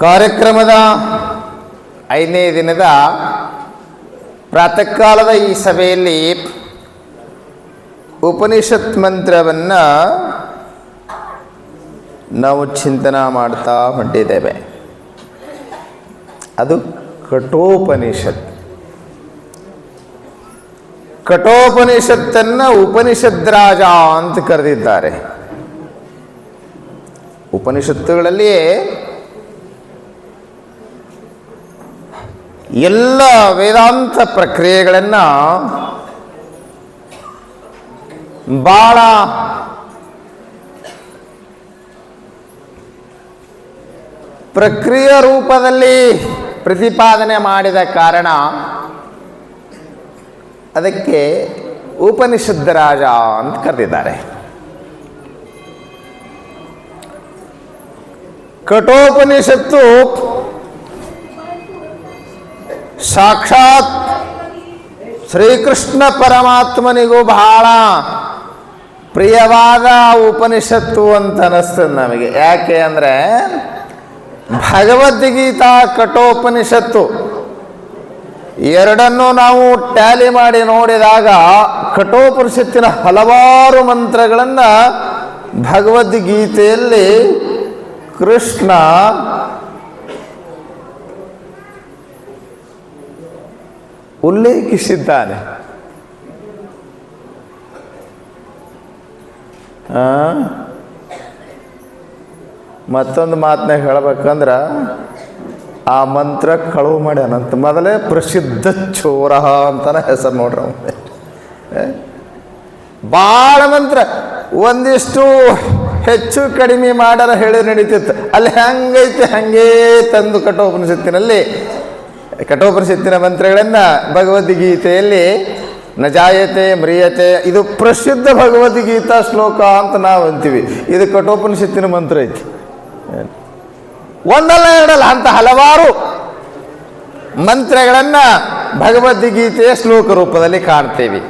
ಕಾರ್ಯಕ್ರಮದ ಐದನೇ ದಿನದ ಪ್ರಾತಃಕಾಲದ ಈ ಸಭೆಯಲ್ಲಿ ಉಪನಿಷತ್ ಮಂತ್ರವನ್ನು ನಾವು ಚಿಂತನ ಮಾಡ್ತಾ ಹೊಂಟಿದ್ದೇವೆ ಅದು ಕಠೋಪನಿಷತ್. ಕಠೋಪನಿಷತ್ತನ್ನು ಉಪನಿಷದ್ರಾಜ ಅಂತ ಕರೆದಿದ್ದಾರೆ. ಉಪನಿಷತ್ತುಗಳಲ್ಲಿಯೇ ಎಲ್ಲ ವೇದಾಂತ ಪ್ರಕ್ರಿಯೆಗಳನ್ನು ಭಾಳ ಪ್ರಕ್ರಿಯೆ ರೂಪದಲ್ಲಿ ಪ್ರತಿಪಾದನೆ ಮಾಡಿದ ಕಾರಣ ಅದಕ್ಕೆ ಉಪನಿಷದ್ರಾಜ ಅಂತ ಕರೆದಿದ್ದಾರೆ. ಕಠೋಪನಿಷತ್ತು ಸಾಕ್ಷಾತ್ ಶ್ರೀಕೃಷ್ಣ ಪರಮಾತ್ಮನಿಗೂ ಬಹಳ ಪ್ರಿಯವಾದ ಉಪನಿಷತ್ತು ಅಂತ ಅನ್ನಿಸ್ತದೆ ನಮಗೆ. ಯಾಕೆ ಅಂದರೆ ಭಗವದ್ಗೀತಾ ಕಠೋಪನಿಷತ್ತು ಎರಡನ್ನೂ ನಾವು ಟ್ಯಾಲಿ ಮಾಡಿ ನೋಡಿದಾಗ ಕಠೋಪನಿಷತ್ತಿನ ಹಲವಾರು ಮಂತ್ರಗಳನ್ನು ಭಗವದ್ಗೀತೆಯಲ್ಲಿ ಕೃಷ್ಣ ಉಲ್ಲೇಖಿಸಿದ್ದಾನೆ? ಮತ್ತೊಂದು ಮಾತನ್ನ ಹೇಳ್ಬೇಕಂದ್ರೆ, ಆ ಮಂತ್ರ ಕಳುವು ಮಾಡ್ಯಾನಂತ ಮೊದಲೇ ಪ್ರಸಿದ್ಧ ಚೋರ ಅಂತಾನೆ ಹೆಸರು ನೋಡ್ರಿ. ಭಾಳ ಮಂತ್ರ. ಒಂದಿಷ್ಟು ಹೆಚ್ಚು ಕಡಿಮೆ ಮಾಡರ ಹೇಳಿ ನಡೀತಿತ್ತು. ಅಲ್ಲಿ ಹೆಂಗೈತೆ, ಹಂಗೇ ತಂದು ಕಠೋಪನಿಷತ್ತಿನಲ್ಲಿ ಕಠೋಪನಿಷತ್ತಿನ ಮಂತ್ರಗಳನ್ನು ಭಗವದ್ಗೀತೆಯಲ್ಲಿ ನಜಾಯತೆ ಜಾಯತೆ ಮ್ರಿಯತೆ, ಇದು ಪ್ರಸಿದ್ಧ ಭಗವದ್ಗೀತಾ ಶ್ಲೋಕ ಅಂತ ನಾವು ಅಂತೀವಿ. ಇದು ಕಠೋಪನಿಷತ್ತಿನ ಮಂತ್ರ ಐತಿ. ಒಂದಲ್ಲ ಎರಡಲ್ಲ, ಅಂತ ಹಲವಾರು ಮಂತ್ರಗಳನ್ನು ಭಗವದ್ಗೀತೆಯ ಶ್ಲೋಕ ರೂಪದಲ್ಲಿ ಕಾಣ್ತೇವೆ.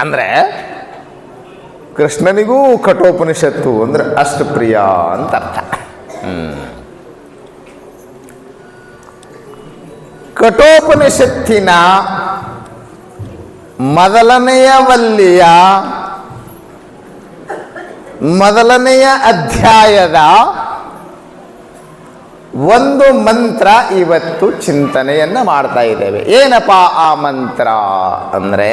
ಅಂದರೆ, ಕೃಷ್ಣನಿಗೂ ಕಠೋಪನಿಷತ್ತು ಅಂದ್ರೆ ಅಷ್ಟು ಪ್ರಿಯ ಅಂತ ಅರ್ಥ. ಕಠೋಪನಿಷತ್ತಿನ ಮೊದಲನೆಯ ವಲ್ಲಿಯ ಮೊದಲನೆಯ ಅಧ್ಯಾಯದ ಒಂದು ಮಂತ್ರ ಇವತ್ತು ಚಿಂತನೆಯನ್ನು ಮಾಡ್ತಾ ಇದ್ದೇವೆ. ಏನಪ್ಪ ಆ ಮಂತ್ರ ಅಂದರೆ,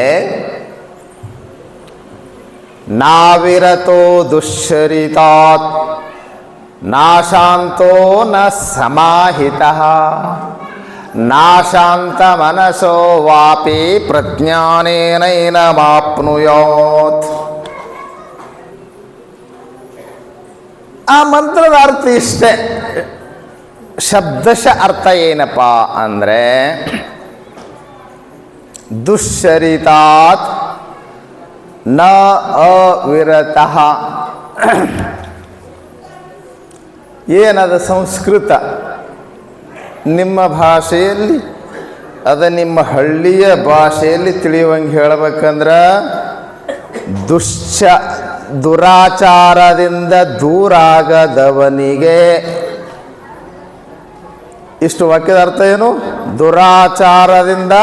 ನಾವಿರತೋ ದುಶ್ಚರಿತಾತ್, ನಾಶಾಂತೋ ನ ಸಮಾಹಿತ. ನಾಶಾಂತ ಮನಸೋ ವಾಪಿ ಪ್ರಜ್ಞಾನೇನೈನ ಮಾಪ್ನುಯೋತ್. ಆ ಮಂತ್ರದ ಅರ್ಥ ಇಷ್ಟೇ. ಶಬ್ದಶ ಅರ್ಥ ಏನಪ್ಪ ಅಂದರೆ ದುಶ್ಚರಿತಾತ್ನ ಅವಿರತಃ. ಏನದ ಸಂಸ್ಕೃತ? ನಿಮ್ಮ ಭಾಷೆಯಲ್ಲಿ, ಅದ ನಿಮ್ಮ ಹಳ್ಳಿಯ ಭಾಷೆಯಲ್ಲಿ ತಿಳಿಯುವಂಗೆ ಹೇಳ್ಬೇಕಂದ್ರೆ, ದುಶ್ಚ ದುರಾಚಾರದಿಂದ ದೂರಾಗದವನಿಗೆ, ಇಷ್ಟು ವಾಕ್ಯದ ಅರ್ಥ ಏನು? ದುರಾಚಾರದಿಂದ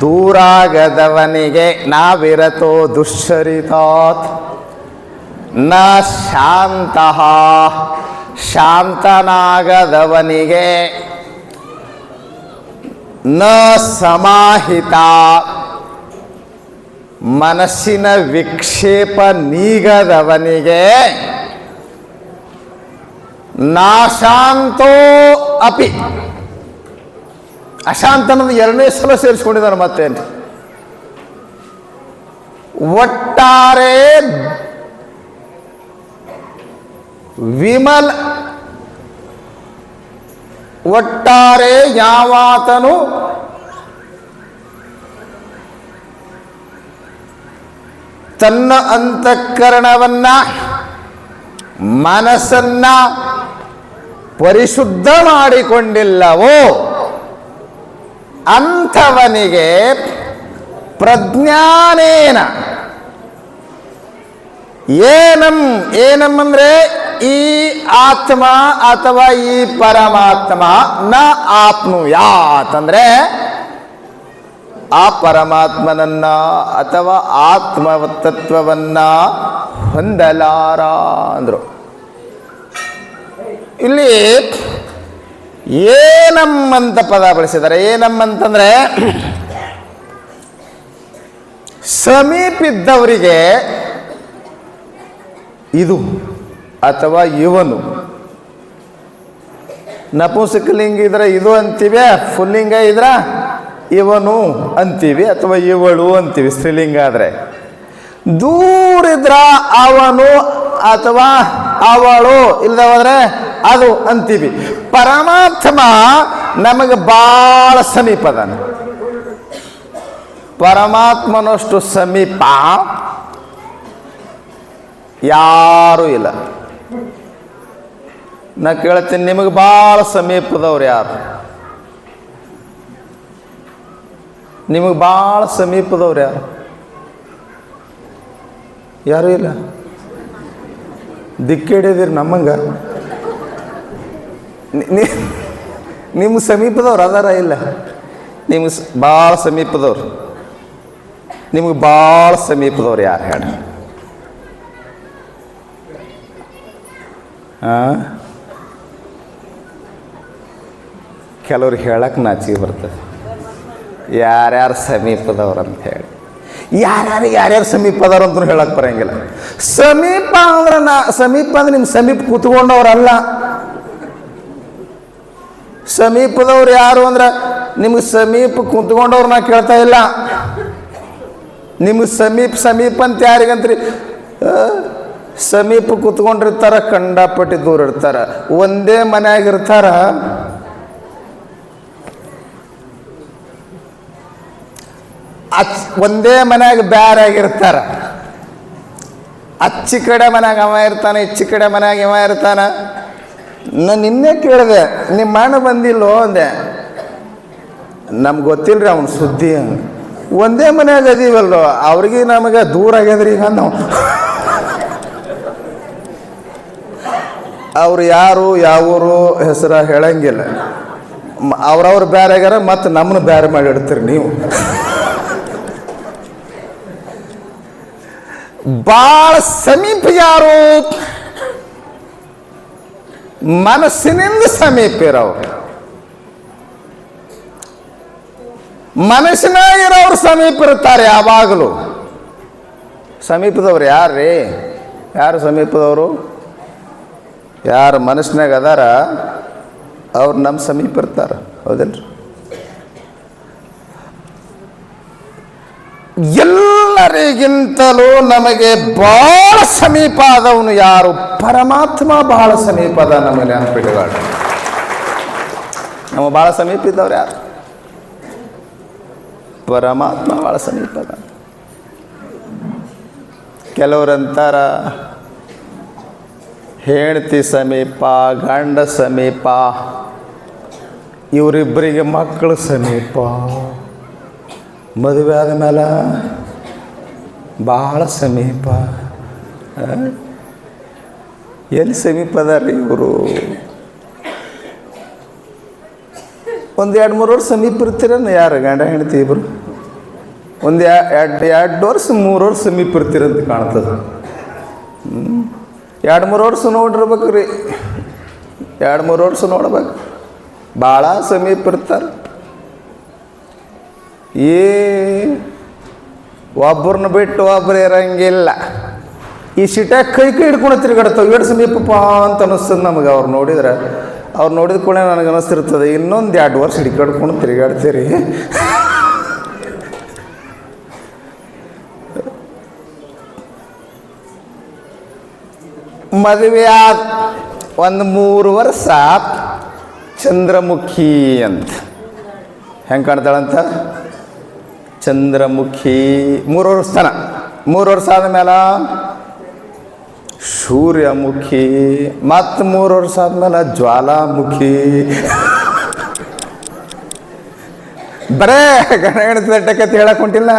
ದೂರಾಗದವನಿಗೆ, ನಾವಿರತೋ ದುಶ್ಚರಿತಾತ್, ನ ಶಾಂತ, ಶಾಂತನಾಗದವನಿಗೆ. ನ ಸಮಾಹಿತ. ಮನಸ್ಸಿನ ವಿಕ್ಷೇಪ ನೀಗದವನಿಗೆ ನಾಶಾಂತೋ ಅಪಿ. ಅಶಾಂತ ಎರಡನೇ ಸಲ ಸೇರಿಸ್ಕೊಂಡಿದ್ದಾನೆ ಮತ್ತೇನು ಒಟ್ಟಾರೆ ವಿಮಲ್ ಒಟ್ಟಾರೆ ಯಾವಾತನು ತನ್ನ ಅಂತಃಕರಣವನ್ನ ಮನಸ್ಸನ್ನ ಪರಿಶುದ್ಧ ಮಾಡಿಕೊಂಡಿಲ್ಲವೋ ಅಂಥವನಿಗೆ ಪ್ರಜ್ಞಾನೇನ. ಏನಂ ಏನಂ ಅಂದರೆ ಈ ಆತ್ಮ ಅಥವಾ ಈ ಪರಮಾತ್ಮ ನ ಆಪ್ನುಯಾತ್ ಅಂದ್ರೆ ಆ ಪರಮಾತ್ಮನನ್ನ ಅಥವಾ ಆತ್ಮ ತತ್ವವನ್ನ ಹೊಂದಲಾರ ಅಂದ್ರು. ಇಲ್ಲಿ ಏನಮ್ಮಂತ ಪದ ಬಳಸಿದ್ದಾರೆ. ಏನಮ್ಮಂತಂದ್ರೆ ಸಮೀಪಿದ್ದವರಿಗೆ ಇದು. ಅಥವಾ ಇವನು. ನಪುಂಸಕಲಿಂಗ ಇದ್ರೆ ಇದು ಅಂತೀವಿ ಫುಲ್ಲಿಂಗ ಇದ್ರ ಇವನು ಅಂತೀವಿ, ಅಥವಾ ಇವಳು ಅಂತೀವಿ, ಸ್ತ್ರೀಲಿಂಗ ಆದರೆ. ದೂರ ಇದ್ರ ಅವನು ಅಥವಾ ಅವಳು ಇಲ್ಲದವಾದ್ರೆ ಅದು ಅಂತೀವಿ. ಪರಮಾತ್ಮ ನಮಗೆ ಭಾಳ ಸಮೀಪ ಅದಾನ. ಪರಮಾತ್ಮನಷ್ಟು ಸಮೀಪ ಯಾರೂ ಇಲ್ಲ. ನಾ ಕೇಳ್ತೀನಿ, ನಿಮಗೆ ಭಾಳ ಸಮೀಪದವ್ರು ಯಾರು? ನಿಮಗೆ ಭಾಳ ಸಮೀಪದವ್ರು ಯಾರು? ಯಾರೂ ಇಲ್ಲ? ದಿಕ್ಕಿಡಿದಿರಿ ನಮ್ಮಂಗ. ನಿಮ್ಮ ಸಮೀಪದವ್ರು ಅದಾರ ಇಲ್ಲ? ನಿಮ್ಗೆ ಭಾಳ ಸಮೀಪದವ್ರು. ನಿಮಗೆ ಭಾಳ ಸಮೀಪದವ್ರು ಯಾರು ಹೇಳಿ? ಹಾಂ ಕೆಲವ್ರಿಗೆ ಹೇಳಕ್ಕೆ ನಾಚಿ ಬರ್ತದೆ. ಯಾರ್ಯಾರು ಸಮೀಪದವ್ರು ಅಂತ ಹೇಳಿ. ಯಾರ್ಯಾರು ಯಾರ್ಯಾರು ಸಮೀಪದವ್ರು ಅಂತ ಹೇಳಕ್ಕೆ ಬರೋಂಗಿಲ್ಲ. ಸಮೀಪ ಅಂದ್ರೆ ನಾ, ಸಮೀಪ ಅಂದ್ರೆ ನಿಮ್ಮ ಸಮೀಪ ಕೂತ್ಕೊಂಡವ್ರಲ್ಲ. ಸಮೀಪದವ್ರು ಯಾರು ಅಂದ್ರೆ ನಿಮ್ಗೆ ಸಮೀಪ ಕುಂತ್ಕೊಂಡವ್ರು ನಾ ಕೇಳ್ತಾ ಇಲ್ಲ. ನಿಮ್ಗೆ ಸಮೀಪ ಸಮೀಪ ಅಂತ ಯಾರಿಗಂತ್ರಿ? ಸಮೀಪ ಕುತ್ಕೊಂಡಿರ್ತಾರ, ಕಂಡಾಪಟ್ಟಿ ದೂರ ಇರ್ತಾರ. ಒಂದೇ ಮನ್ಯಾಗ ಅಚ್ ಒಂದೇ ಮನ್ಯಾಗ ಬ್ಯಾರಾಗಿರ್ತಾರ ಅಚ್ಚಿ ಕಡೆ ಮನ್ಯಾಗ ಅವ ಇರ್ತಾನೆ ಇಚ್ಚಿ ಕಡೆ ಮನ್ಯಾಗ ಇವ ಇರ್ತಾನೆ. ನಾನು ನಿನ್ನೆ ಕೇಳಿದೆ, ನಿಮ್ಮ ಅಣ್ಣ ಬಂದಿಲ್ಲೋ ಅಂದೆ. ನಮ್ಗೆ ಗೊತ್ತಿಲ್ಲರಿ ಅವನು ಸುದ್ದಿ. ಒಂದೇ ಮನೆಯಾಗ ಅದೀವಲ್ಲೋ ಅವ್ರಿಗೆ ನಮಗೆ ದೂರ ಆಗ್ಯದ್ರಿ ಈಗ ನಾವು ಅವ್ರು ಯಾರು, ಯಾವೂರು ಹೆಸರ ಹೇಳಂಗಿಲ್ಲ. ಅವ್ರವ್ರು ಬೇರೆ ಆಗ್ಯಾರ, ಮತ್ತು ನಮ್ಮನ್ನು ಬೇರೆ ಮಾಡಿ ಇಡ್ತೀರಿ ನೀವು. ಭಾಳ ಸಮೀಪ ಯಾರು? ಮನಸ್ಸಿನಿಂದ ಸಮೀಪ ಇರೋರು. ಮನಸ್ಸಿನಾಗಿರೋರು ಸಮೀಪ ಇರ್ತಾರೆ ಯಾವಾಗಲೂ. ಸಮೀಪದವ್ರು ಯಾರ್ರೀ? ಯಾರು ಸಮೀಪದವರು? ಯಾರು ಮನಸ್ಸಿನಾಗ ಅದಾರ, ಅವ್ರು ನಮ್ಮ ಸಮೀಪ ಇರ್ತಾರೆ. ಹೌದಿಲ್ರಿ ಎಲ್ಲರಿಗಿಂತಲೂ ನಮಗೆ ಬಹಳ ಸಮೀಪ ಆದವನು ಯಾರು? ಪರಮಾತ್ಮ ಬಹಳ ಸಮೀಪ ಅದ ನಮಗೆ ನೆನಪಿಟ್ಟುಗಳು ನಮ್ಮ ಬಹಳ ಸಮೀಪ ಇದ್ದವ್ರು ಯಾರು? ಪರಮಾತ್ಮ ಬಹಳ ಸಮೀಪ ಅದ. ಕೆಲವ್ರಂತಾರ ಹೆಂಡತಿ ಸಮೀಪ, ಗಂಡ ಸಮೀಪ ಇವರಿಬ್ಬರಿಗೆ ಮಕ್ಕಳು ಸಮೀಪ. ಮದುವೆ ಆದಮೇಲೆ ಭಾಳ ಸಮೀಪ? ಎಲ್ಲಿ ಸಮೀಪ ಅದಾರ್ರಿ ಇವರು? ಒಂದು ಎರಡು ಮೂರು ವರ್ಷ ಸಮೀಪ ಇರ್ತೀರನ್ನ ಯಾರು ಗಂಡ ಹೆಂಡತಿ ಇಬ್ಬರು ಒಂದು ಎರಡು ಎರಡು ವರ್ಷ, ಮೂರು ವರ್ಷ ಸಮೀಪ ಇರ್ತೀರಂತ ಕಾಣ್ತದೆ. ಎರಡು ಮೂರು ವರ್ಷ ನೋಡಿರ್ಬೇಕು ರೀ ಎರಡು ಮೂರು ವರ್ಷ ನೋಡ್ಬೇಕು. ಭಾಳ ಸಮೀಪ ಇರ್ತಾರೆ. ಏ ಒಬ್ಬರನ್ನ ಬಿಟ್ಟು ಒಬ್ಬರು ಇರಂಗಿಲ್ಲ. ಈ ಸಿಟ್ಯಾಗ ಕೈ ಕೈ ಹಿಡ್ಕೊಂಡು ತಿರುಗಾಡ್ತಾವೆ. ಎರಡು ಸಮೀಪಪ್ಪ ಅಂತ ಅನಿಸ್ತದೆ ನಮಗೆ. ಅವ್ರು ನೋಡಿದ್ರೆ, ಅವ್ರು ನೋಡಿದ ಕೂಡ ನನಗೆ ಅನಿಸ್ತಿರ್ತದೆ. ಇನ್ನೊಂದು ಎರಡು ವರ್ಷ ಹಿಡ್ಕಾಡ್ಕೊಂಡು ತಿರುಗಾಡ್ತೀರಿ. ಮದುವೆ ಆದ ಒಂದು ಮೂರು ವರ್ಷ ಚಂದ್ರಮುಖಿ ಅಂತ. ಹೆಂಗೆ ಕಾಣ್ತಾಳಂತ? ಚಂದ್ರಮುಖಿ ಮೂರು ವರ್ಷ ತನ ಮೂರು ವರ್ಷ ಆದಮೇಲೆ ಸೂರ್ಯಮುಖಿ, ಮತ್ತು ಮೂರು ವರ್ಷ ಆದ್ಮೇಲೆ ಜ್ವಾಲಾಮುಖಿ. ಬರೇ ಗಣ ಹೆಣತಿ ಕತೆ ಹೇಳಕ್ ಹೊಂಟಿಲ್ಲ.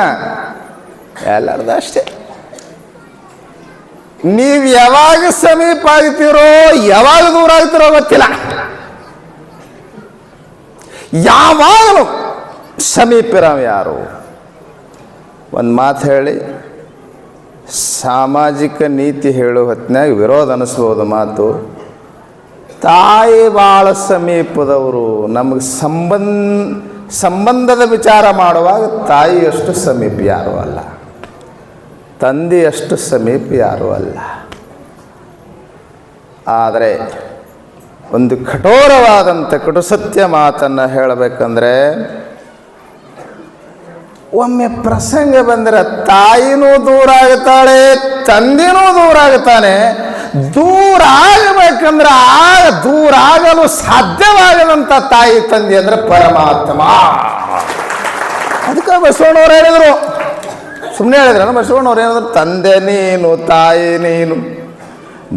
ಎಲ್ಲಾರ್ದು ಅಷ್ಟೇ. ನೀವು ಯಾವಾಗ ಸಮೀಪ ಆಗ್ತೀರೋ ಯಾವಾಗ ದೂರ ಆಗ್ತಿರೋ ಗೊತ್ತಿಲ್ಲ. ಯಾವಾಗಲೂ ಸಮೀಪ ಯಾರು? ಒಂದು ಮಾತು ಹೇಳಿ. ಸಾಮಾಜಿಕ ನೀತಿ ಹೇಳೋ ಹೊತ್ತಿನಾಗ ವಿರೋಧ ಅನಿಸ್ಬೋದು ಮಾತು. ತಾಯಿ ಭಾಳ ಸಮೀಪದವರು. ನಮಗೆ ಸಂಬಂಧ, ಸಂಬಂಧದ ವಿಚಾರ ಮಾಡುವಾಗ ತಾಯಿಯಷ್ಟು ಸಮೀಪ ಯಾರೂ ಅಲ್ಲ. ತಂದೆಯಷ್ಟು ಸಮೀಪ ಯಾರೂ ಅಲ್ಲ. ಆದರೆ ಒಂದು ಕಠೋರವಾದಂಥ ಕಟು ಸತ್ಯ ಮಾತನ್ನು ಹೇಳಬೇಕಂದ್ರೆ ಒಮ್ಮೆ ಪ್ರಸಂಗ ಬಂದರೆ ತಾಯಿನೂ ದೂರ ಆಗುತ್ತಾಳೆ ತಂದೆನೂ ದೂರ ಆಗುತ್ತಾನೆ ದೂರ ಆಗಬೇಕಂದ್ರೆ ಆಗ ದೂರ ಆಗಲು ಸಾಧ್ಯವಾಗದಂಥ ತಾಯಿ ತಂದೆ ಅಂದ್ರೆ ಪರಮಾತ್ಮ. ಅದಕ್ಕೆ ಬಸವಣ್ಣವ್ರು ಹೇಳಿದರು. ಸುಮ್ಮನೆ ಹೇಳಿದ್ರು ಬಸವಣ್ಣವ್ರು ಹೇಳಿದ್ರು ತಂದೆ ನೀನು, ತಾಯಿ ನೀನು,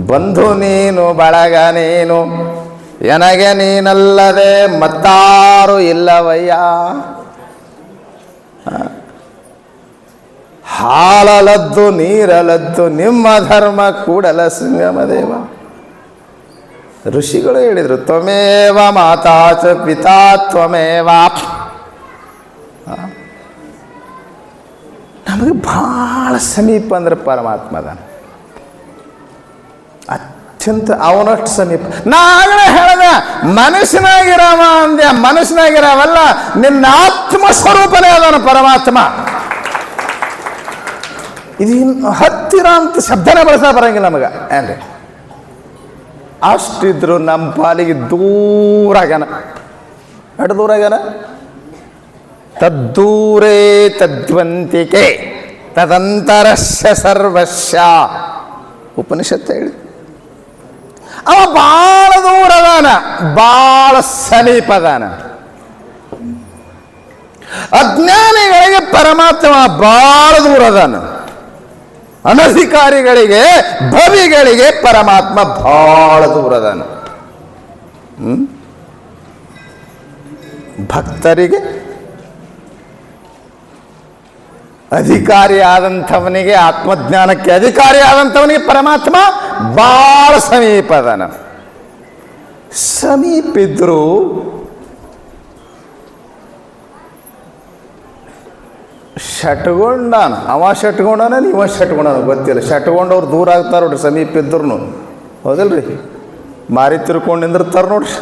ಬಂಧು ನೀನು, ಬಳಗ ನೀನು, ಎನಗೆ ನೀನಲ್ಲದೆ ಮತ್ತಾರು ಇಲ್ಲವಯ್ಯ. ಹಾಲಲದ್ದು, ನೀರಲದ್ದು, ನಿಮ್ಮ ಧರ್ಮ ಕೂಡಲ ಸಿಂಗಮದೇವ. ಋಷಿಗಳು ಹೇಳಿದರು, ತ್ವಮೇವ ಮಾತಾ ಚ ಪಿತಾ ತ್ವಮೇವ. ನಮಗೆ ಭಾಳ ಸಮೀಪ ಅಂದ್ರೆ ಪರಮಾತ್ಮ ಅದಾನ. ಅತ್ಯಂತ ಅವನಷ್ಟು ಸಮೀಪ. ನಾಗಲೇ ಹೇಳ್ದೆ ಮನಸ್ಸಿನಾಗಿರವ ಅಂದೆ ಮನಸ್ಸಿನಾಗಿರವಲ್ಲ ನಿನ್ನ ಆತ್ಮ ಸ್ವರೂಪನೇ ಅದನು ಪರಮಾತ್ಮ. ಇದು ಇನ್ನು ಹತ್ತಿರ ಅಂತ ಶಬ್ದನೇ ಬಳಸ ಬರಂಗಿಲ್ಲ ನಮಗೆ. ಏನ್ರಿ? ಅಷ್ಟಿದ್ರು ನಮ್ಮ ಪಾಲಿಗೆ ದೂರ ಆಗ್ಯಾನ. ಎಡ ದೂರ ಆಗ್ಯಾನ? ತದ್ದೂರೇ ತದ್ವಂತಿಕೆ ತದಂತರಸ್ಯ ಸರ್ವಸ್ಯ. ಉಪನಿಷತ್ತು ಹೇಳಿ. ಅವ ಭಾಳ ದೂರ ಅದಾನ ಭಾಳ ಸಮೀಪ ಅದಾನ. ಅಜ್ಞಾನಿಗಳಿಗೆ ಪರಮಾತ್ಮ ಭಾಳ ದೂರ ಅದಾನ. ಅನಧಿಕಾರಿಗಳಿಗೆ, ಭವಿಗಳಿಗೆ ಪರಮಾತ್ಮ ಬಹಳ ದೂರದನ? ಭಕ್ತರಿಗೆ ಅಧಿಕಾರಿ ಆದಂಥವನಿಗೆ ಆತ್ಮಜ್ಞಾನಕ್ಕೆ ಅಧಿಕಾರಿ ಆದಂಥವನಿಗೆ ಪರಮಾತ್ಮ ಭಾಳ ಸಮೀಪದನ ಅದಾನ ಶಟ್ಕೊಂಡಾನ ಅವ ಶಟ್ಕೊಂಡಾನ ಇವ ಶಟ್ಕೊಂಡಾನ ಗೊತ್ತಿಲ್ಲ. ಶಟ್ಗೊಂಡವ್ರು ದೂರ ಆಗ್ತಾರೆ ನೋಡ್ರಿ, ಸಮೀಪ ಇದ್ರು ಹೌದಲ್ರಿ? ಮಾರಿ ತಿರ್ಕೊಂಡು ನಿಂದಿರ್ತಾರೆ ನೋಡ್ರಿ.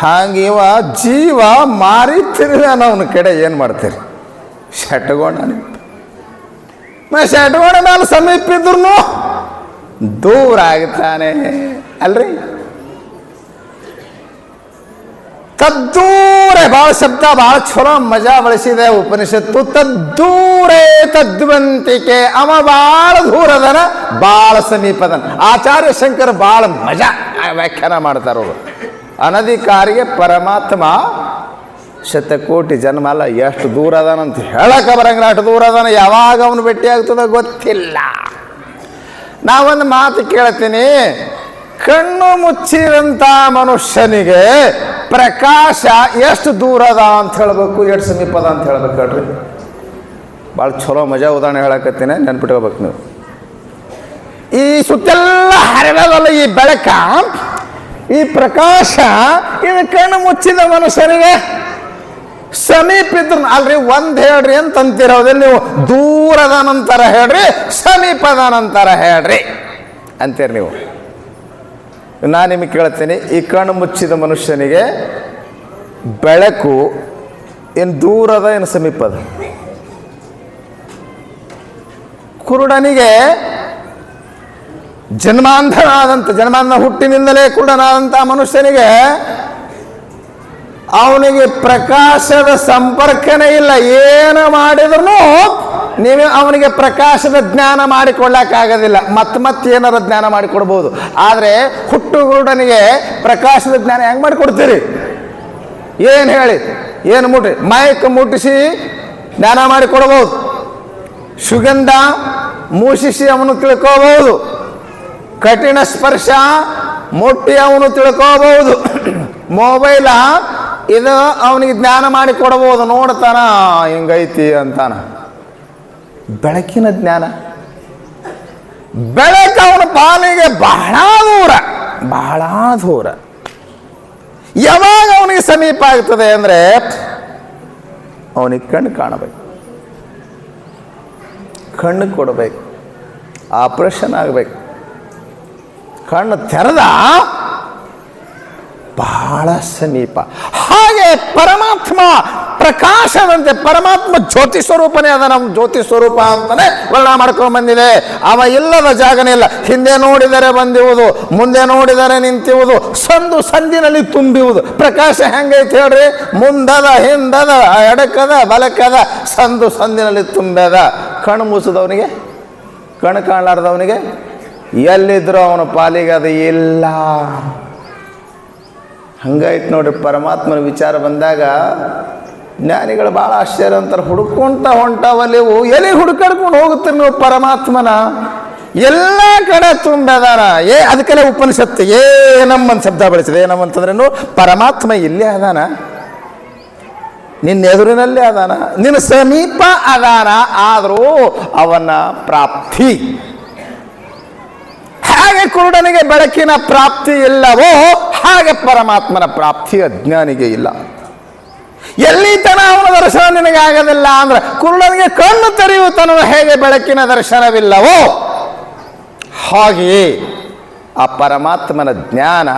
ಹಾಗೆ ಇವ ಜೀವ ಮಾರಿ ತಿರ್ಗಾನ ಅವನ ಕಡೆ, ಏನು ಮಾಡ್ತೀರಿ? ಶಟ್ಗೊಂಡಾನ ಮ ಶಟ್ಕೊಂಡ ಮೇಲೆ ಸಮೀಪ ಇದ್ರು ದೂರ ಆಗ್ತಾನೆ. ಅಲ್ರಿ? ತದ್ದೂರೆ ಭಾಳ ಶಬ್ದ ಭಾಳ ಚಲೋ ಮಜಾ ಬಳಸಿದೆ ಉಪನಿಷತ್ತು. ತದ್ದೂರೆ ತದ್ವಂತಿಕೆ, ಅವ ಭಾಳ ದೂರದನ ಭಾಳ ಸಮೀಪ ಅದನ ಆಚಾರ್ಯ ಶಂಕರ್ ಭಾಳ ಮಜಾ ವ್ಯಾಖ್ಯಾನ ಮಾಡ್ತಾರ ಅವರು. ಅನಧಿಕಾರಿಗೆ ಪರಮಾತ್ಮ ಶತಕೋಟಿ ಜನ್ಮ ಅಲ್ಲ, ಎಷ್ಟು ದೂರ ಅದಾನಂತ ಹೇಳಕ್ಕೆ ಬರಂಗಿಲ್ಲ, ಅಷ್ಟು ದೂರ ಅದಾನ ಯಾವಾಗ ಅವನು ಭೇಟಿ ಆಗ್ತದ ಗೊತ್ತಿಲ್ಲ. ನಾವೊಂದು ಮಾತು ಕೇಳ್ತೀನಿ ಕಣ್ಣು ಮುಚ್ಚಿದಂಥ ಮನುಷ್ಯನಿಗೆ ಪ್ರಕಾಶ ಎಷ್ಟು ದೂರ ಅದ ಅಂತ ಹೇಳ್ಬೇಕು ಎಷ್ಟು ಸಮೀಪ ಅದ ಅಂತ ಹೇಳ್ಬೇಕು ಹೇಳ್ರಿ. ಭಾಳ ಚಲೋ ಮಜಾ ಉದಾಹರಣೆ ಹೇಳಕತ್ತೀನಿ, ನೆನ್ಪಿಟ್ಕೋಬೇಕು ನೀವು. ಈ ಸುತ್ತೆಲ್ಲ ಹರಿದಲ್ಲ ಈ ಬೆಳಕ, ಈ ಪ್ರಕಾಶ, ಇದು ಕಣ್ಣು ಮುಚ್ಚಿದ ಮನುಷ್ಯನಿಗೆ ಸಮೀಪ ಇದ್ರು ಅಲ್ರಿ, ಒಂದು ಹೇಳ್ರಿ ಅಂತ ನೀವು ದೂರದ ನಂತರ ಹೇಳ್ರಿ, ಸಮೀಪದ ನಂತರ ಹೇಳ್ರಿ, ಅಂತೀರಿ ನೀವು. ನಾನು ನಿಮಗೆ ಕೇಳ್ತೀನಿ, ಈ ಕಣ್ಣು ಮುಚ್ಚಿದ ಮನುಷ್ಯನಿಗೆ ಬೆಳಕು ಏನು ದೂರದ ಏನು ಸಮೀಪದ ಕುರುಡನಿಗೆ ಜನ್ಮಾಂಧನಾದಂಥ ಜನ್ಮಾಂಧ ಹುಟ್ಟಿನಿಂದಲೇ ಕುರುಡನಾದಂಥ ಮನುಷ್ಯನಿಗೆ ಅವನಿಗೆ ಪ್ರಕಾಶದ ಸಂಪರ್ಕನೇ ಇಲ್ಲ. ಏನು ಮಾಡಿದ್ರು ನೀವು ಅವನಿಗೆ ಪ್ರಕಾಶದ ಜ್ಞಾನ ಮಾಡಿಕೊಳ್ಳಕ್ಕಾಗೋದಿಲ್ಲ. ಮತ್ತೆ ಮತ್ತೆ ಏನಾರ ಜ್ಞಾನ ಮಾಡಿಕೊಡ್ಬೋದು. ಆದರೆ ಹುಟ್ಟುಗುರುಡನಿಗೆ ಪ್ರಕಾಶದ ಜ್ಞಾನ ಹೆಂಗೆ ಮಾಡಿಕೊಡ್ತೀರಿ? ಏನು ಹೇಳಿ? ಏನು ಮುಟ್ಟಿ ಮೈಕ್ ಮುಟ್ಟಿಸಿ ಜ್ಞಾನ ಮಾಡಿಕೊಡ್ಬೋದು. ಸುಗಂಧ ಮೂಷಿಸಿ ಅವನು ತಿಳ್ಕೋಬಹುದು ಕಠಿಣ ಸ್ಪರ್ಶ ಮುಟ್ಟಿ ಅವನು ತಿಳ್ಕೋಬಹುದು ಮೊಬೈಲ ಇದು ಅವನಿಗೆ ಜ್ಞಾನ ಮಾಡಿ ಕೊಡಬಹುದು ನೋಡ್ತಾನ, ಹಿಂಗೈತಿ ಅಂತಾನ. ಬೆಳಕಿನ ಜ್ಞಾನ. ಬೆಳಕ ಅವನ ಪಾಲಿಗೆ ಬಹಳ ದೂರ ಬಹಳ ದೂರ. ಯಾವಾಗ ಅವನಿಗೆ ಸಮೀಪ ಆಗ್ತದೆ ಅಂದರೆ ಅವನಿಗೆ ಕಣ್ಣು ಕಾಣಬೇಕು. ಕಣ್ಣು ಕೊಡಬೇಕು. ಆಪರೇಷನ್ ಆಗಬೇಕು. ಕಣ್ಣು ತೆರೆದ ಬಹಳ ಸಮೀಪ. ಹಾಗೆ ಪರಮಾತ್ಮ ಪ್ರಕಾಶದಂತೆ ಪರಮಾತ್ಮ ಜ್ಯೋತಿ ಸ್ವರೂಪನೇ ಅದ ನಮ್ಮ ಜ್ಯೋತಿ ಸ್ವರೂಪ ಅಂತಾನೆ ವರ್ಣ ಮಾಡ್ಕೊಂಡು ಬಂದಿದೆ. ಅವ ಇಲ್ಲದ ಜಾಗನೇ ಇಲ್ಲ. ಹಿಂದೆ ನೋಡಿದರೆ ಬಂದಿವುದು ಮುಂದೆ ನೋಡಿದರೆ ನಿಂತಿವುದು ಸಂದು ಸಂದಿನಲ್ಲಿ ತುಂಬಿವುದು ಪ್ರಕಾಶ ಹೆಂಗೈತೆ ಹೇಳ್ರಿ? ಮುಂದದ, ಹಿಂದದ, ಎಡಕದ, ಬಲಕದ, ಸಂದು ಸಂದಿನಲ್ಲಿ ತುಂಬದ. ಕಣ್ಣು ಮುಸಿದವನಿಗೆ, ಕಣ್ಣು ಕಾಣಲಾರ್ದವನಿಗೆ, ಎಲ್ಲಿದ್ರು ಅವನು ಪಾಲಿಗೆ ಅದು ಇಲ್ಲ. ಹಂಗಾಯ್ತು ನೋಡ್ರಿ, ಪರಮಾತ್ಮನ ವಿಚಾರ ಬಂದಾಗ ಜ್ಞಾನಿಗಳು ಭಾಳ ಆಶ್ಚರ್ಯ ಅಂತಾರೆ. ಹುಡುಕೊಂತ ಹೊಂಟವಲ್ಲಿವು ಎಲ್ಲಿ ಹುಡುಕಾಡ್ಕೊಂಡು ಹೋಗುತ್ತೀರಿ ನೀವು ಪರಮಾತ್ಮನ? ಎಲ್ಲ ಕಡೆ ತುಂಬದಾರ. ಏ, ಅದಕ್ಕೆಲ್ಲ ಉಪನಿಷತ್ತು ಏನಮ್ಮನ್ ಶಬ್ದ ಬಳಸಿದೆ. ಏನಮ್ಮ ಅಂತಂದ್ರೇನು ಪರಮಾತ್ಮ ಇಲ್ಲೇ ಅದಾನ. ನಿನ್ನ ಎದುರಿನಲ್ಲೇ ಅದಾನ. ನಿನ್ನ ಸಮೀಪ ಅದಾನ. ಆದರೂ ಅವನ ಪ್ರಾಪ್ತಿ. ಹಾಗೆ ಕುರುಡನಿಗೆ ಬೆಳಕಿನ ಪ್ರಾಪ್ತಿ ಇಲ್ಲವೋ, ಹಾಗೆ ಪರಮಾತ್ಮನ ಪ್ರಾಪ್ತಿ ಅಜ್ಞಾನಿಗೆ ಇಲ್ಲ. ಎಲ್ಲಿ ತನ ಅವನ ದರ್ಶನ ನಿನಗೆ ಆಗೋದಿಲ್ಲ ಅಂದ್ರೆ ಕುರುಡನಿಗೆ ಕಣ್ಣು ತೆರೆಯುತ್ತನೋ ಹೇಗೆ ಬೆಳಕಿನ ದರ್ಶನವಿಲ್ಲವೋ? ಹಾಗೆಯೇ ಆ ಪರಮಾತ್ಮನ ಜ್ಞಾನ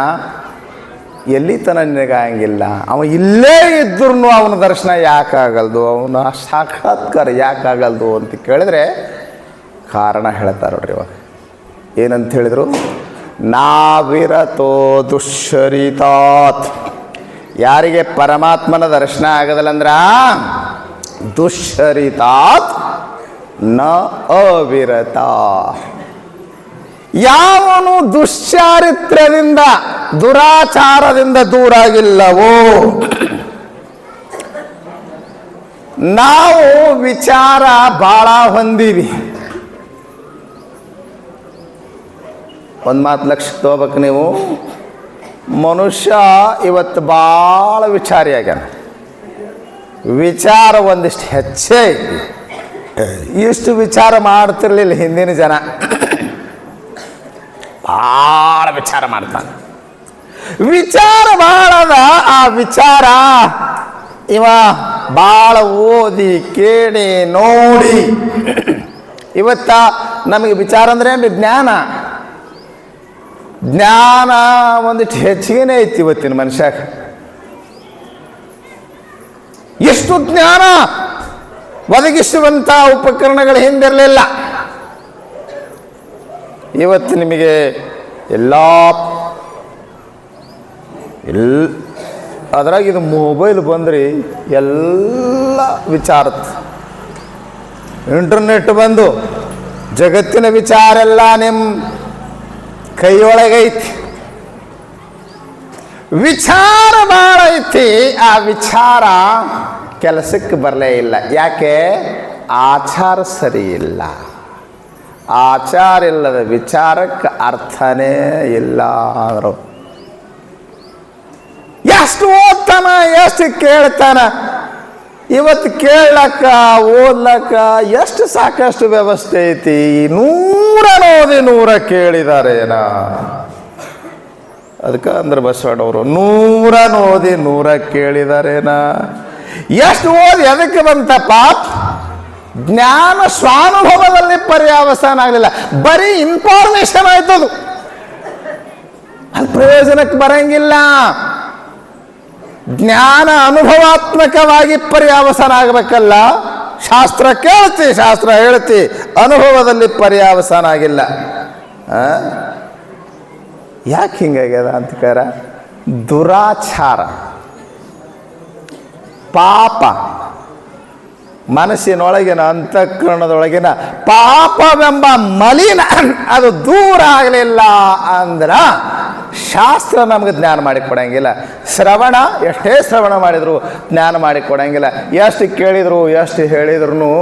ಎಲ್ಲಿ ತನ ನಿನಗಾಗಿಲ್ಲ? ಅವ ಇಲ್ಲೇ ಇದ್ರೂ ಅವನ ದರ್ಶನ ಯಾಕಾಗಲ್ದು? ಅವನ ಸಾಕ್ಷಾತ್ಕಾರ ಯಾಕಾಗಲ್ದು ಅಂತ ಕೇಳಿದ್ರೆ ಕಾರಣ ಹೇಳ್ತಾರೆ ನೋಡ್ರಿ ಇವಾಗ. ಏನಂತ ಹೇಳಿದರು? ನಾವಿರತೋ ದುಶ್ಚರಿತಾತ್. ಯಾರಿಗೆ ಪರಮಾತ್ಮನ ದರ್ಶನ ಆಗದಲ್ಲಂದ್ರ ದುಶ್ಚರಿತಾತ್ನ ಅವಿರತ. ಯಾವನು ದುಶ್ಚಾರಿತ್ರ್ಯದಿಂದ, ದುರಾಚಾರದಿಂದ ದೂರಾಗಿಲ್ಲವೋ? ನಾವು ವಿಚಾರ ಭಾಳ ಹೊಂದೀವಿ. ಒಂದು ಮಾತು ಲಕ್ಷ ತಗೋಬೇಕು ನೀವು. ಮನುಷ್ಯ ಇವತ್ತು ಭಾಳ ವಿಚಾರಿ ಆಗ್ಯಾನ. ವಿಚಾರ ಒಂದಿಷ್ಟು ಹೆಚ್ಚೇ ಐತಿ. ಇಷ್ಟು ವಿಚಾರ ಮಾಡ್ತಿರ್ಲಿಲ್ಲ ಹಿಂದಿನ ಜನ. ಭಾಳ ವಿಚಾರ ಮಾಡ್ತಾನೆ. ವಿಚಾರ ಮಾಡದ ಆ ವಿಚಾರ ಇವ ಭಾಳ ಓದಿ, ಕೇಳಿ, ನೋಡಿ. ಇವತ್ತ ನಮಗೆ ವಿಚಾರ ಅಂದ್ರೆ ಜ್ಞಾನ. ಜ್ಞಾನ ಒಂದಿಷ್ಟು ಹೆಚ್ಚಿಗೆನೇ ಐತಿ ಇವತ್ತಿನ ಮನುಷ್ಯಾಗ. ಎಷ್ಟು ಜ್ಞಾನ? ಒದಗಿಸುವಂಥ ಉಪಕರಣಗಳು ಹಿಂದಿರಲಿಲ್ಲ. ಇವತ್ತು ನಿಮಗೆ ಎಲ್ಲ ಎಲ್ ಅದ್ರಾಗ ಇದು ಮೊಬೈಲ್ ಬಂದ್ರಿ, ಎಲ್ಲ ವಿಚಾರ ಇಂಟರ್ನೆಟ್ ಬಂದು ಜಗತ್ತಿನ ವಿಚಾರ ಎಲ್ಲ ನಿಮ್ಮ ಕೈಯೊಳಗೈತಿ. ವಿಚಾರ ಭಾಳ ಐತಿ, ಆ ವಿಚಾರ ಕೆಲಸಕ್ಕೆ ಬರಲೇ ಇಲ್ಲ. ಯಾಕೆ? ಆಚಾರ ಸರಿ ಇಲ್ಲ. ಆಚಾರ ಇಲ್ಲದ ವಿಚಾರಕ್ಕೆ ಅರ್ಥನೇ ಇಲ್ಲ ಅಂದರು. ಎಷ್ಟು ಓದ್ತಾನ, ಎಷ್ಟು ಕೇಳ್ತಾನ? ಇವತ್ತು ಕೇಳಕ್ಕ, ಓದ್ಲಕ್ಕ ಎಷ್ಟು ಸಾಕಷ್ಟು ವ್ಯವಸ್ಥೆ ಐತಿ? ನೂರ ನೋದಿ ನೂರ ಕೇಳಿದಾರೇನ ಅದಕ್ಕೆ ಅಂದ್ರೆ ಬಸವಣ್ಣವರು ನೂರ ನೋದಿ ನೂರ ಕೇಳಿದಾರೇನ ಎಷ್ಟು ಓದಿ ಅದಕ್ಕೆ ಬಂತಪ್ಪ? ಜ್ಞಾನ ಸ್ವಾನುಭವದಲ್ಲಿ ಪರ್ಯಾವಸಾನ ಆಗಲಿಲ್ಲ. ಬರೀ ಇನ್ಫಾರ್ಮೇಶನ್ ಆಯ್ತದು. ಅದು ಪ್ರಯೋಜನಕ್ಕೆ ಬರಂಗಿಲ್ಲ. ಜ್ಞಾನ ಅನುಭವಾತ್ಮಕವಾಗಿ ಪರ್ಯಾವಸನ ಆಗಬೇಕಲ್ಲ ಶಾಸ್ತ್ರ ಕೇಳ್ತಿ, ಶಾಸ್ತ್ರ ಹೇಳ್ತಿ, ಅನುಭವದಲ್ಲಿ ಪರ್ಯಾವಸಾನ ಆಗಿಲ್ಲ? ಯಾಕೆ ಹಿಂಗಾಗ್ಯದ ಅಂತ ಅಂತಕಾರ ದುರಾಚಾರ. ಪಾಪ. ಮನಸ್ಸಿನೊಳಗಿನ ಅಂತಃಕರಣದೊಳಗಿನ ಪಾಪವೆಂಬ ಮಲಿನ ಅದು ದೂರ ಆಗಲಿಲ್ಲ ಅಂದ್ರೆ ಶಾಸ್ತ್ರ ನಮಗೆ ಜ್ಞಾನ ಮಾಡಿ ಕೊಡಂಗಿಲ್ಲ. ಶ್ರವಣ, ಎಷ್ಟೇ ಶ್ರವಣ ಮಾಡಿದ್ರು ಜ್ಞಾನ ಮಾಡಿ ಕೊಡಂಗಿಲ್ಲ. ಎಷ್ಟು ಕೇಳಿದ್ರು, ಎಷ್ಟು ಹೇಳಿದ್ರು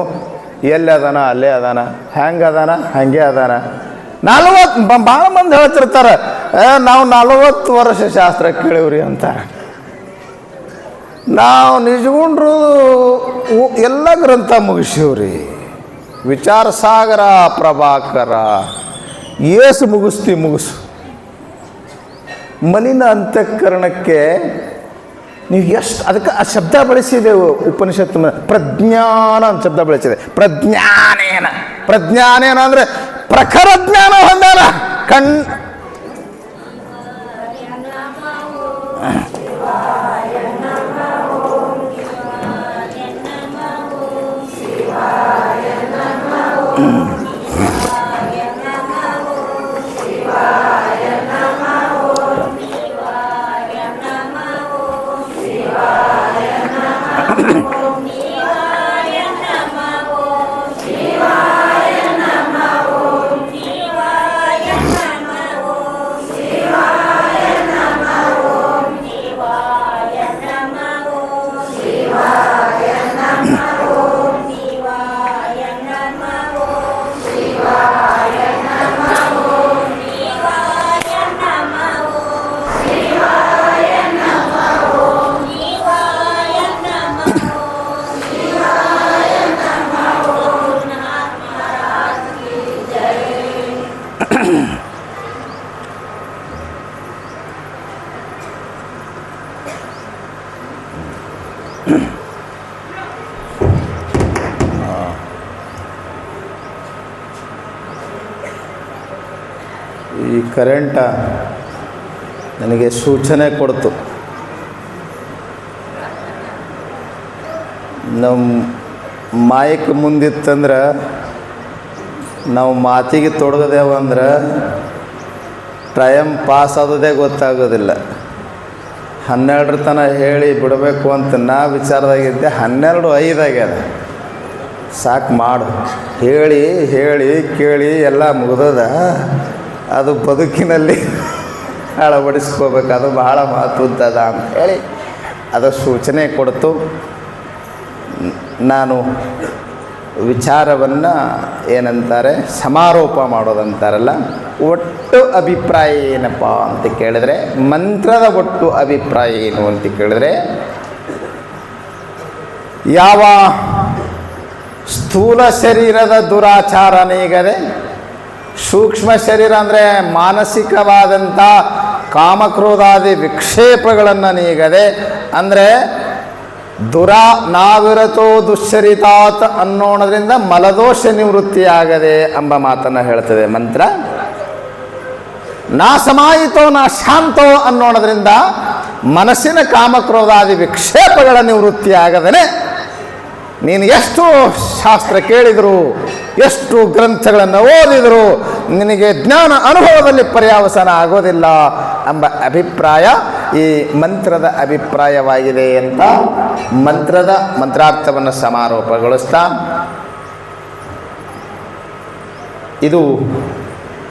ಎಲ್ಲಿ ಅದಾನ, ಅಲ್ಲೇ ಅದಾನ, ಹೆಂಗೆ ಅದಾನ, ಹಾಗೆ ಅದಾನ. ನಲ್ವತ್ತು ಭಾಳ ಮಂದಿ ಹೇಳ್ತಿರ್ತಾರೆ ನಾವು ನಲವತ್ತು ವರ್ಷ ಶಾಸ್ತ್ರ ಕೇಳಿವ್ರಿ ಅಂತ ನಾವು ನಿಜಗೊಂಡ್ರು ಎಲ್ಲ ಗ್ರಂಥ ಮುಗಿಸಿವ್ರಿ. ವಿಚಾರ ಸಾಗರ ಪ್ರಭಾಕರ, ಏಸು ಮುಗಿಸ್ತೀವಿ ಮುಗಿಸು. ಮಲಿನ ಅಂತಃಕರಣಕ್ಕೆ ನೀವು ಎಷ್ಟು ಅದಕ್ಕೆ ಆ ಶಬ್ದ ಬಳಸಿದೆ ಉಪನಿಷತ್ತು ಪ್ರಜ್ಞಾನ ಅಂತ ಶಬ್ದ ಬಳಸಿದೆ. ಪ್ರಜ್ಞಾನೇನ. ಪ್ರಜ್ಞಾನೇನ ಅಂದರೆ ಪ್ರಖರ ಜ್ಞಾನ ಹೊಂದಾನ. ಕಣ್ ಈ ಕರೆಂಟ ನನಗೆ ಸೂಚನೆ ಕೊಡ್ತು. ನಮ್ಮ ಮಾಯಕ್ಕೆ ಮುಂದಿತ್ತಂದ್ರೆ ನಾವು ಮಾತಿಗೆ ತೊಡಗದೇವಂದ್ರೆ ಟೈಮ್ ಪಾಸ್ ಆಗೋದೇ ಗೊತ್ತಾಗೋದಿಲ್ಲ. ಹನ್ನೆರಡರ ತನಕ ಹೇಳಿ ಬಿಡಬೇಕು ಅಂತ ನಾ ವಿಚಾರದಾಗಿದ್ದೆ, ಹನ್ನೆರಡು ಐದಾಗ್ಯದ ಸಾಕು ಮಾಡು. ಹೇಳಿ ಹೇಳಿ, ಕೇಳಿ ಎಲ್ಲ ಮುಗ್ದದ. ಅದು ಬದುಕಿನಲ್ಲಿ ಅಳವಡಿಸ್ಕೋಬೇಕು. ಅದು ಬಹಳ ಮಹತ್ವದ್ದದ ಅಂತ ಹೇಳಿ ಅದು ಸೂಚನೆ ಕೊಡ್ತು. ನಾನು ವಿಚಾರವನ್ನು ಏನಂತಾರೆ, ಸಮಾರೋಪ ಮಾಡೋದಂತಾರಲ್ಲ, ಒಟ್ಟು ಅಭಿಪ್ರಾಯ ಏನಪ್ಪ ಅಂತ ಕೇಳಿದ್ರೆ, ಮಂತ್ರದ ಒಟ್ಟು ಅಭಿಪ್ರಾಯ ಏನು ಅಂತ ಕೇಳಿದ್ರೆ, ಯಾವ ಸ್ಥೂಲ ಶರೀರದ ದುರಾಚಾರ ನೀಗದೆ, ಸೂಕ್ಷ್ಮ ಶರೀರ ಅಂದರೆ ಮಾನಸಿಕವಾದಂಥ ಕಾಮಕ್ರೋಧಾದಿ ವಿಕ್ಷೇಪಗಳನ್ನು ನೀಗದೆ, ಅಂದರೆ ದುರಾ ನಾವಿರತೋ ದುಶ್ಚರಿತಾತ್ ಅನ್ನೋಣದ್ರಿಂದ ಮಲದೋಷ ನಿವೃತ್ತಿಯಾಗದೆ ಎಂಬ ಮಾತನ್ನು ಹೇಳ್ತದೆ ಮಂತ್ರ. ನಾ ಸಮಾಯಿತೋ, ನಾ ಶಾಂತೋ ಅನ್ನೋಣದ್ರಿಂದ ಮನಸ್ಸಿನ ಕಾಮಕ್ರೋಧಾದಿ ವಿಕ್ಷೇಪಗಳ ನಿವೃತ್ತಿಯಾಗದನೆ. ನೀನು ಎಷ್ಟು ಶಾಸ್ತ್ರ ಕೇಳಿದರು, ಎಷ್ಟು ಗ್ರಂಥಗಳನ್ನು ಓದಿದರು, ನಿನಗೆ ಜ್ಞಾನ ಅನುಭವದಲ್ಲಿ ಪರ್ಯಾವಸನ ಆಗೋದಿಲ್ಲ ಎಂಬ ಅಭಿಪ್ರಾಯ ಈ ಮಂತ್ರದ ಅಭಿಪ್ರಾಯವಾಗಿದೆ ಅಂತ ಮಂತ್ರದ ಮಂತ್ರಾರ್ಥವನ್ನು ಸಮಾರೋಪಗೊಳಿಸ್ತಾ ಇದು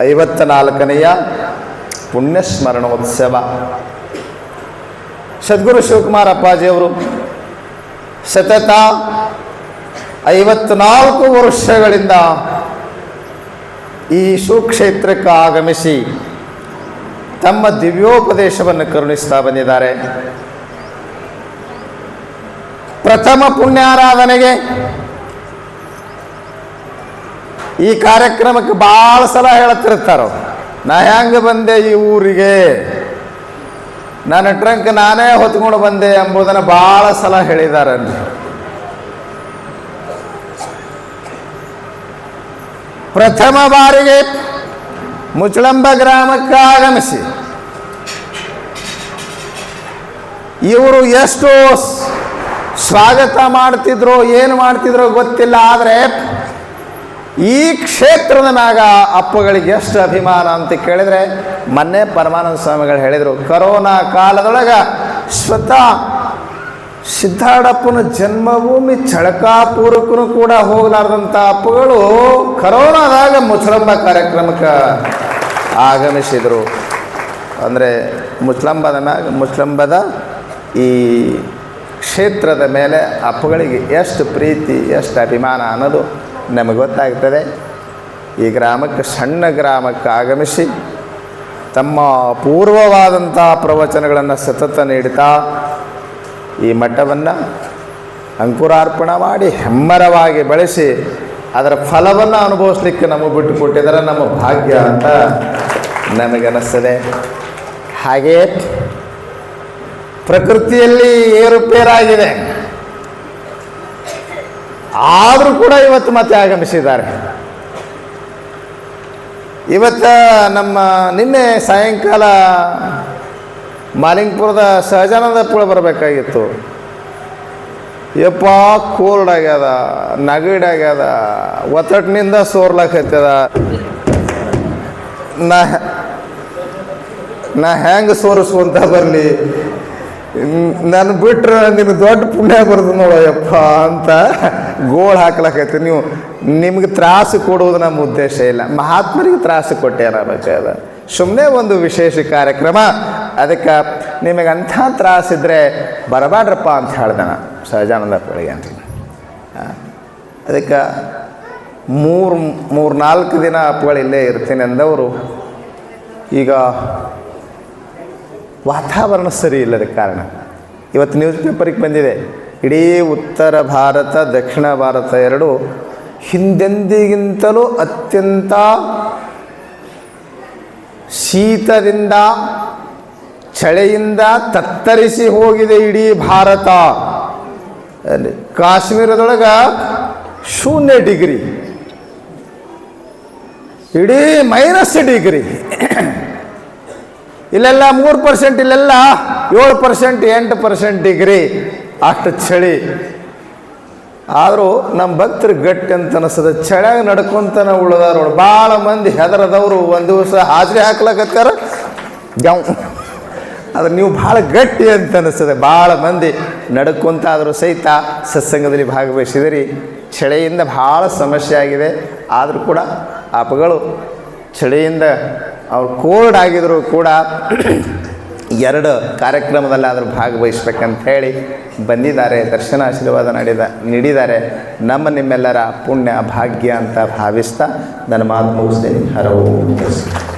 ಐವತ್ತ ನಾಲ್ಕನೆಯ ಪುಣ್ಯಸ್ಮರಣೋತ್ಸವ. ಸದ್ಗುರು ಶಿವಕುಮಾರ ಅಪ್ಪಾಜಿಯವರು ಸತತ ಐವತ್ನಾಲ್ಕು ವರ್ಷಗಳಿಂದ ಈ ಸುಕ್ಷೇತ್ರಕ್ಕೆ ಆಗಮಿಸಿ ತಮ್ಮ ದಿವ್ಯೋಪದೇಶವನ್ನು ಕರುಣಿಸ್ತಾ ಬಂದಿದ್ದಾರೆ. ಪ್ರಥಮ ಪುಣ್ಯಾರಾಧನೆಗೆ ಈ ಕಾರ್ಯಕ್ರಮಕ್ಕೆ ಭಾಳ ಸಲ ಹೇಳತ್ತಿರ್ತಾರೋ ನಾ ಹೆಂಗೆ ಬಂದೆ ಈ ಊರಿಗೆ? ನನ್ನ ಟ್ರಂಕ್ ನಾನೇ ಹೊತ್ಕೊಂಡು ಬಂದೆ ಎಂಬುದನ್ನು ಭಾಳ ಸಲ ಹೇಳಿದ್ದಾರೆ ಪ್ರಥಮ ಬಾರಿಗೆ ಮುಚ್ಚಳಂಬ ಗ್ರಾಮಕ್ಕೆ ಆಗಮಿಸಿ. ಇವರು ಎಷ್ಟು ಸ್ವಾಗತ ಮಾಡ್ತಿದ್ರು, ಏನು ಮಾಡ್ತಿದ್ರು ಗೊತ್ತಿಲ್ಲ, ಆದರೆ ಈ ಕ್ಷೇತ್ರದ ಮ್ಯಾಗ ಅಪ್ಪಗಳಿಗೆ ಎಷ್ಟು ಅಭಿಮಾನ ಅಂತ ಕೇಳಿದರೆ ಮೊನ್ನೆ ಪರಮಾನಂದ ಸ್ವಾಮಿಗಳು ಹೇಳಿದರು, ಕರೋನಾ ಕಾಲದೊಳಗೆ ಸ್ವತಃ ಸಿದ್ಧಾಡಪ್ಪನ ಜನ್ಮಭೂಮಿ ಚಳಕಾಪುರಕ್ಕೂ ಕೂಡ ಹೋಗಲಾರ್ದಂಥ ಅಪ್ಪಗಳು ಕರೋನಾದಾಗ ಮುಚ್ಚಳಂಬ ಕಾರ್ಯಕ್ರಮಕ್ಕೆ ಆಗಮಿಸಿದರು. ಅಂದರೆ ಮುಚ್ಚಳಂಬದ ಮ್ಯಾಗ ಈ ಕ್ಷೇತ್ರದ ಮೇಲೆ ಅಪ್ಪಗಳಿಗೆ ಎಷ್ಟು ಪ್ರೀತಿ, ಎಷ್ಟು ಅಭಿಮಾನ ಅನ್ನೋದು ನಮಗೆ ಗೊತ್ತಾಗ್ತದೆ. ಈ ಗ್ರಾಮಕ್ಕೆ, ಸಣ್ಣ ಗ್ರಾಮಕ್ಕೆ ಆಗಮಿಸಿ ತಮ್ಮ ಪೂರ್ವವಾದಂಥ ಪ್ರವಚನಗಳನ್ನು ಸತತ ನೀಡುತ್ತಾ ಈ ಮಠವನ್ನು ಅಂಕುರಾರ್ಪಣ ಮಾಡಿ ಹೆಮ್ಮರವಾಗಿ ಬೆಳೆಸಿ ಅದರ ಫಲವನ್ನು ಅನುಭವಿಸ್ಲಿಕ್ಕೆ ನಮಗೆ ಬಿಟ್ಟು ಕೊಟ್ಟಿದ್ದಾರೆ ನಮ್ಮ ಭಾಗ್ಯ ಅಂತ ನನಗನ್ನಿಸ್ತದೆ ಹಾಗೇ ಪ್ರಕೃತಿಯಲ್ಲಿ ಏರುಪೇರಾಗಿದೆ. ಆದರೂ ಕೂಡ ಇವತ್ತು ಮತ್ತೆ ಆಗಮಿಸಿದ್ದಾರೆ. ಇವತ್ತು ನಮ್ಮ ನಿನ್ನೆ ಸಾಯಂಕಾಲ ಮಾಲಿಂಗ್ಪುರದ ಸಹಜಾನಂದ ಪುಳ ಬರಬೇಕಾಗಿತ್ತು. ಯಪ್ಪ ಕೋಲ್ಡ್ ಆಗ್ಯದ, ನಗಡ್ ಆಗ್ಯದ ಒತ್ತಟ್ಟಿನಿಂದ ಸೋರ್ಲಕತ್ತದ. ನಾ ನಾ ಹೆಂಗೆ ಸೋರಿಸುವಂತ ಬರಲಿ? ನಾನು ಬಿಟ್ರೆ ನಿನಗೆ ದೊಡ್ಡ ಪುಣ್ಯ ಬರ್ತದೆ ನೋಡಯ್ಯಪ್ಪ ಅಂತ ಗೋಳು ಹಾಕ್ಲಕೈತಿ ನೀವು ನಿಮ್ಗೆ ತ್ರಾಸು ಕೊಡುವುದು ನಮ್ಮ ಉದ್ದೇಶ ಇಲ್ಲ. ಮಹಾತ್ಮರಿಗೆ ತ್ರಾಸು ಕೊಟ್ಟೆ ಅನ್ನಬೇಕಾದ ಸುಮ್ಮನೆ ಒಂದು ವಿಶೇಷ ಕಾರ್ಯಕ್ರಮ. ಅದಕ್ಕೆ ನಿಮಗೆ ಅಂಥ ತ್ರಾಸಿದ್ರೆ ಬರಬಾಡ್ರಪ್ಪ ಅಂತ ಹೇಳ್ದೆ ನಾ ಸಹಜಾನಂದ ಪಳಿಗೆ ಅಂತ. ಅದಕ್ಕೆ ಮೂರು ಮೂರು ನಾಲ್ಕು ದಿನ ಅಪ್ಪಗಳು ಇಲ್ಲೇ ಇರ್ತೀನಿ ಅಂದವರು. ಈಗ ವಾತಾವರಣ ಸರಿ ಇಲ್ಲದ ಕಾರಣ. ಇವತ್ತು ನ್ಯೂಸ್ ಪೇಪರಿಗೆ ಬಂದಿದೆ, ಇಡೀ ಉತ್ತರ ಭಾರತ, ದಕ್ಷಿಣ ಭಾರತ ಎರಡು ಹಿಂದೆಂದಿಗಿಂತಲೂ ಅತ್ಯಂತ ಶೀತದಿಂದ, ಚಳಿಯಿಂದ ತತ್ತರಿಸಿ ಹೋಗಿದೆ ಇಡೀ ಭಾರತ. ಕಾಶ್ಮೀರದೊಳಗೆ ಶೂನ್ಯ ಡಿಗ್ರಿ, ಇಡೀ ಮೈನಸ್ ಡಿಗ್ರಿ. ಇಲ್ಲೆಲ್ಲ ಮೂರು ಪರ್ಸೆಂಟ್ ಇಲ್ಲೆಲ್ಲ ಏಳು ಪರ್ಸೆಂಟ್ ಎಂಟು ಪರ್ಸೆಂಟ್ ಡಿಗ್ರಿ ಅಷ್ಟು ಚಳಿ. ಆದರೂ ನಮ್ಮ ಭಕ್ತರು ಗಟ್ಟಿ ಅಂತ ಅನಿಸ್ತದೆ ಚಳ್ಯಾಗ ನಡ್ಕೊಂತನ ಉಳ್ದಾರ ಭಾಳ ಮಂದಿ ಹೆದರದವರು ಒಂದು ದಿವಸ ಹಾಜರಿ ಹಾಕ್ಲಕತ್ತಾರ ಗ್ಯಾವ್. ಅದು ನೀವು ಭಾಳ ಗಟ್ಟಿ ಅಂತ ಅನಿಸ್ತದೆ ಭಾಳ ಮಂದಿ ನಡ್ಕೊಂತ ಆದರೂ ಸಹಿತ ಸತ್ಸಂಗದಲ್ಲಿ ಭಾಗವಹಿಸಿದಿರಿ. ಚಳಿಯಿಂದ ಭಾಳ ಸಮಸ್ಯೆ ಆಗಿದೆ. ಆದರೂ ಕೂಡ ಆಪಗಳು ಚಳಿಯಿಂದ ಅವ್ರು ಕೋರ್ಡ್ ಆಗಿದ್ರು ಕೂಡ ಎರಡು ಕಾರ್ಯಕ್ರಮದಲ್ಲಿ ಆದರೂ ಭಾಗವಹಿಸ್ಬೇಕಂತ ಹೇಳಿ ಬಂದಿದ್ದಾರೆ, ದರ್ಶನ ಆಶೀರ್ವಾದ ನಡೆದ, ನೀಡಿದ್ದಾರೆ. ನಮ್ಮ ನಿಮ್ಮೆಲ್ಲರ ಪುಣ್ಯ, ಭಾಗ್ಯ ಅಂತ ಭಾವಿಸ್ತಾ ನನ್ನ ಮಾತು ಮುಗಿಸ್ತೇನೆ. ಹರವು.